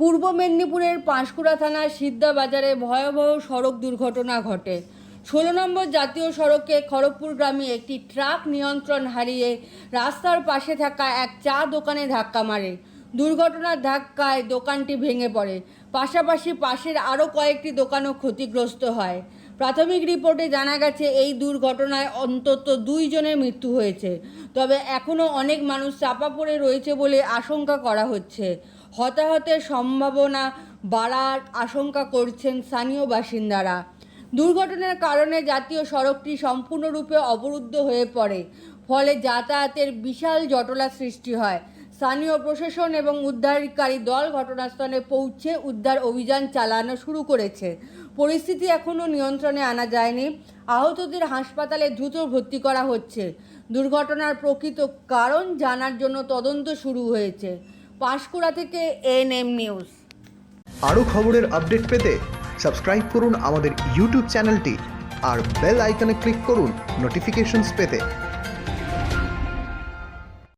পূর্ব মেদিনীপুরের পাঁশকুড়া থানার সিদ্ধা বাজারে ভয়াবহ সড়ক দুর্ঘটনা ঘটে। ষোলো নম্বর জাতীয় সড়কে খড়গপুর গ্রামে একটি ট্রাক নিয়ন্ত্রণ হারিয়ে রাস্তার পাশে থাকা এক চা দোকানে ধাক্কা মারে। দুর্ঘটনার ধাক্কায় দোকানটি ভেঙে পড়ে। পাশাপাশি পাশের আরও কয়েকটি দোকানও ক্ষতিগ্রস্ত হয়। প্রাথমিক রিপোর্টে জানা গেছে, এই দুর্ঘটনায় অন্তত দুইজনের মৃত্যু হয়েছে। তবে এখনও অনেক মানুষ চাপা পড়ে রয়েছে বলে আশঙ্কা করা হচ্ছে। হতাহতের সম্ভাবনা বাড়ার আশঙ্কা করছেন স্থানীয় বাসিন্দারা। দুর্ঘটনার কারণে জাতীয় সড়কটি সম্পূর্ণরূপে অবরুদ্ধ হয়ে পড়ে, ফলে যাতায়াতের বিশাল জটলা সৃষ্টি হয়। স্থানীয় প্রশাসন এবং উদ্ধারকারী দল ঘটনাস্থলে পৌঁছে উদ্ধার অভিযান চালানো শুরু করেছে। পরিস্থিতি এখনও নিয়ন্ত্রণে আনা যায়নি। আহতদের হাসপাতালে দ্রুত ভর্তি করা হচ্ছে। দুর্ঘটনার প্রকৃত কারণ জানার জন্য তদন্ত শুরু হয়েছে। পাঁশকুড়া থেকে এনএম নিউজ। আরও খবরের আপডেট পেতে সাবস্ক্রাইব করুন আমাদের ইউটিউব চ্যানেলটি আর বেল আইকনে ক্লিক করুন নোটিফিকেশনস পেতে।